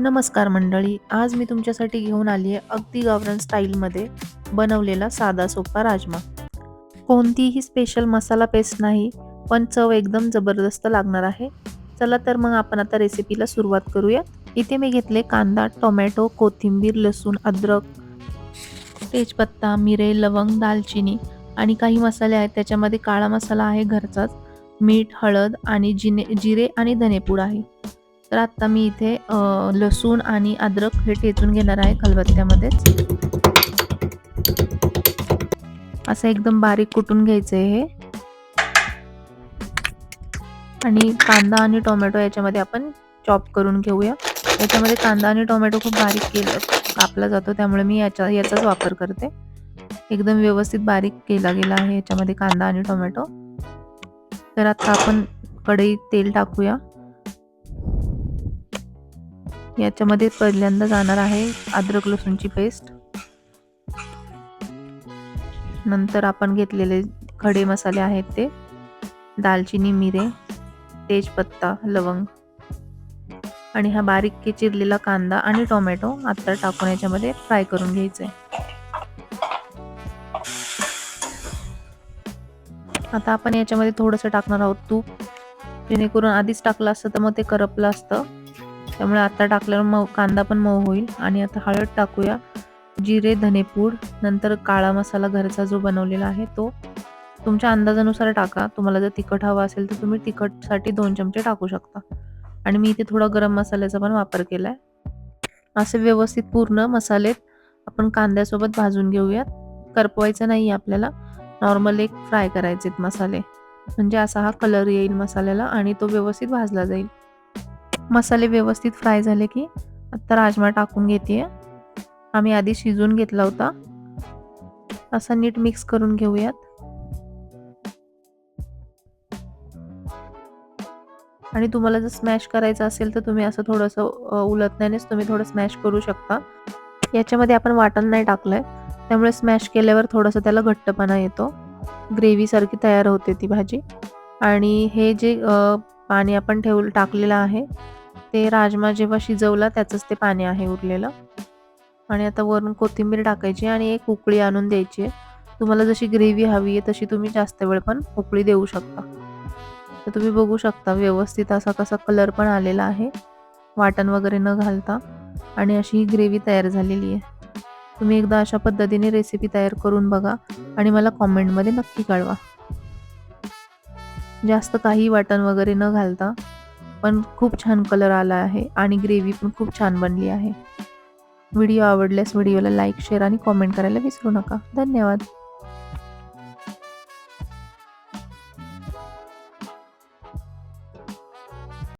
नमस्कार मंडळी आज मी तुमच्यासाठी घेऊन आली आहे अगदी गावरान स्टाईलमध्ये बनवलेला साधा सोपा राजमा. कोणतीही स्पेशल मसाला पेस्ट नाही पण चव एकदम जबरदस्त लागणार आहे. चला तर मग आपण आता रेसिपीला सुरुवात करूया इथे मी घेतले कांदा टोमॅटो कोथिंबीर लसूण अद्रक तेजपत्ता मिरे लवंग दालचिनी आणि काही मसाले आहेत. त्याच्यामध्ये काळा मसाला आहे घरचाच मीठ हळद आणि जिने जिरे आणि धनेपूड आहे. तर आत्ता मी इथे लसूण आणि अद्रक हे ठेचून घेणार आहे खलबत्त्यामध्येच. असं एकदम बारीक कुटून घ्यायचं आहे हे. आणि कांदा आणि टोमॅटो याच्यामध्ये आपण चॉप करून घेऊया. याच्यामध्ये कांदा आणि टोमॅटो खूप बारीक केलं कापला जातो त्यामुळे मी याचा याचाच वापर करते. एकदम व्यवस्थित बारीक केला गेला आहे याच्यामध्ये कांदा आणि टोमॅटो. तर आता आपण कढईत तेल टाकूया. याच्यामध्ये पहिल्यांदा जाणार आहे अद्रक लसूणची पेस्ट नंतर आपण घेतलेले खडे मसाले आहेत ते. दालचिनी मिरे तेजपत्ता लवंग. आणि हा बारीक चिरलेला कांदा आणि टोमॅटो आता टाकून याच्यामध्ये फ्राय करून घ्यायचे. आता आपण याच्यामध्ये थोडंसं टाकणार आहोत तूप. जेणेकरून आधीच टाकलं असतं तर मग ते करपलं असतं. त्यामुळे आता टाकल्यावर मऊ कांदा पण मऊ होईल. आणि आता हळद टाकूया. जिरे धनेपूड नंतर काळा मसाला घरचा जो बनवलेला आहे तो तुमच्या अंदाजानुसार टाका. तुम्हाला जर तिखट हवा असेल तर तुम्ही तिखटसाठी दोन चमचे टाकू शकता. आणि मी इथे थोडा गरम मसाल्याचा पण वापर केला आहे असे व्यवस्थित पूर्ण मसाले आपण कांद्यासोबत भाजून घेऊयात. करपवायचं नाही आपल्याला. नॉर्मल एक फ्राय करायचे मसाले. म्हणजे असा हा कलर येईल मसाल्याला आणि तो व्यवस्थित भाजला जाईल. मसाले व्यवस्थित फ्राय झाले की आता राजमा टाकून घेते आम्ही आधी शिजवून घेतला होता. असा नीट मिक्स करून घेऊयात. आणि तुम्हाला जर स्मॅश करायचं असेल तर तुम्ही असं थोडंसं उलटण्यानेच तुम्ही थोडं स्मॅश करू शकता. याच्यामध्ये आपण वाटण नाही टाकलंय. त्यामुळे स्मॅश केल्यावर थोडंसं त्याला घट्टपणा येतो. ग्रेव्हीसारखी तयार होते ती भाजी. आणि हे जे पाणी आपण ठेव टाकलेलं आहे ते राजमा जेव्हा शिजवला त्याचंच ते पाणी आहे उरलेलं. आणि आता वरून कोथिंबीर टाकायची आणि एक उकळी आणून द्यायची आहे. तुम्हाला जशी ग्रेव्ही हवी आहे तशी तुम्ही जास्त वेळ पण उकळी देऊ शकता. तर तुम्ही बघू शकता व्यवस्थित असा कसा कलर पण आलेला आहे. वाटण वगैरे न घालता. आणि अशी ही ग्रेव्ही तयार झालेली आहे. तुम्ही एकदा अशा पद्धतीने रेसिपी तयार करून बघा आणि मला कॉमेंटमध्ये नक्की कळवा. जास्त काही वाटण वगैरे न घालता पण खूप छान कलर आला आहे आणि ग्रेव्ही पण खूप छान बनली आहे. व्हिडिओ आवडल्यास व्हिडिओला लाईक शेअर आणि कॉमेंट करायला विसरू नका. धन्यवाद.